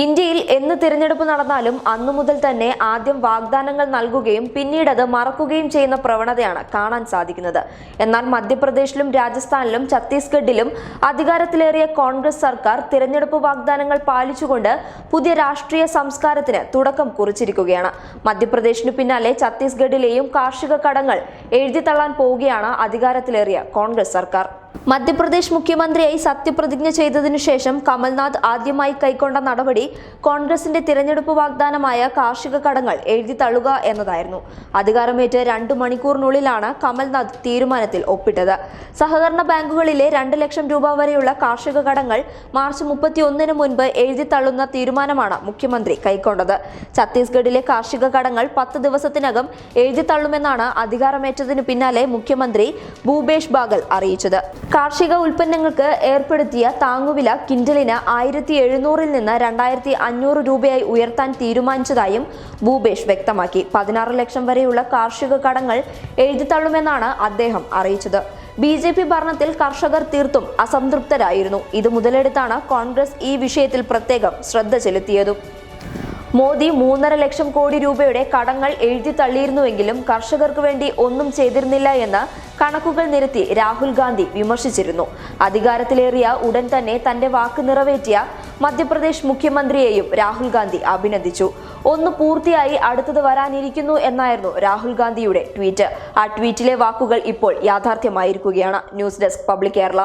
ഇന്ത്യയിൽ എന്ന് തിരഞ്ഞെടുപ്പ് നടന്നാലും അന്നു മുതൽ തന്നെ ആദ്യം വാഗ്ദാനങ്ങൾ നൽകുകയും പിന്നീട് അത് മറക്കുകയും ചെയ്യുന്ന പ്രവണതയാണ് കാണാൻ സാധിക്കുന്നത്. എന്നാൽ മധ്യപ്രദേശിലും രാജസ്ഥാനിലും ഛത്തീസ്ഗഡിലും അധികാരത്തിലേറിയ കോൺഗ്രസ് സർക്കാർ തിരഞ്ഞെടുപ്പ് വാഗ്ദാനങ്ങൾ പാലിച്ചുകൊണ്ട് പുതിയ രാഷ്ട്രീയ സംസ്കാരത്തിന് തുടക്കം കുറിച്ചിരിക്കുകയാണ്. മധ്യപ്രദേശിനു പിന്നാലെ ഛത്തീസ്ഗഡിലെയും കാർഷിക കടങ്ങൾ എഴുതിത്തള്ളാൻ പോവുകയാണ് അധികാരത്തിലേറിയ കോൺഗ്രസ് സർക്കാർ. മധ്യപ്രദേശ് മുഖ്യമന്ത്രിയായി സത്യപ്രതിജ്ഞ ചെയ്തതിനു ശേഷം കമൽനാഥ് ആദ്യമായി കൈക്കൊണ്ട നടപടി കോൺഗ്രസിന്റെ തിരഞ്ഞെടുപ്പ് വാഗ്ദാനമായ കാർഷിക കടങ്ങൾ എഴുതിത്തള്ളുക എന്നതായിരുന്നു. അധികാരമേറ്റ് രണ്ടു മണിക്കൂറിനുള്ളിലാണ് കമൽനാഥ് തീരുമാനത്തിൽ ഒപ്പിട്ടത്. സഹകരണ ബാങ്കുകളിലെ രണ്ട് ലക്ഷം രൂപ വരെയുള്ള കാർഷിക കടങ്ങൾ മാർച്ച് മുപ്പത്തിയൊന്നിന് മുൻപ് എഴുതിത്തള്ളുന്ന തീരുമാനമാണ് മുഖ്യമന്ത്രി കൈക്കൊണ്ടത്. ഛത്തീസ്ഗഡിലെ കാർഷിക കടങ്ങൾ പത്ത് ദിവസത്തിനകം എഴുതിത്തള്ളുമെന്നാണ് അധികാരമേറ്റതിനു പിന്നാലെ മുഖ്യമന്ത്രി ഭൂപേഷ് ബാഗൽ അറിയിച്ചത്. കാർഷിക ഉൽപ്പന്നങ്ങൾക്ക് ഏർപ്പെടുത്തിയ താങ്ങുവില കിൻഡലിന് ആയിരത്തി എഴുന്നൂറിൽ നിന്ന് രണ്ടായിരത്തി അഞ്ഞൂറ് രൂപയായി ഉയർത്താൻ തീരുമാനിച്ചതായും ഭൂപേഷ് വ്യക്തമാക്കി. പതിനാറ് ലക്ഷം വരെയുള്ള കാർഷിക കടങ്ങൾ എഴുതിത്തള്ളുമെന്നാണ് അദ്ദേഹം അറിയിച്ചത്. ബി ജെ പി ഭരണത്തിൽ കർഷകർ തീർത്തും അസംതൃപ്തരായിരുന്നു. ഇത് മുതലെടുത്താണ് കോൺഗ്രസ് ഈ വിഷയത്തിൽ പ്രത്യേകം ശ്രദ്ധ ചെലുത്തിയതും. മോദി മൂന്നര ലക്ഷം കോടി രൂപയുടെ കടങ്ങൾ എഴുതി തള്ളിയിരുന്നുവെങ്കിലും കർഷകർക്ക് വേണ്ടി ഒന്നും ചെയ്തിരുന്നില്ല എന്ന് കണക്കുകൾ നിരത്തി രാഹുൽ ഗാന്ധി വിമർശിച്ചിരുന്നു. അധികാരത്തിലേറിയ ഉടൻ തന്നെ തന്റെ വാക്ക് നിറവേറ്റിയ മധ്യപ്രദേശ് മുഖ്യമന്ത്രിയെയും രാഹുൽ ഗാന്ധി അഭിനന്ദിച്ചു. ഒന്ന് പൂർത്തിയായി അടുത്തത് വരാനിരിക്കുന്നു എന്നായിരുന്നു രാഹുൽ ഗാന്ധിയുടെ ട്വീറ്റ്. ആ ട്വീറ്റിലെ വാക്കുകൾ ഇപ്പോൾ യാഥാർത്ഥ്യമായിരിക്കുകയാണ്. News desk public Kerala.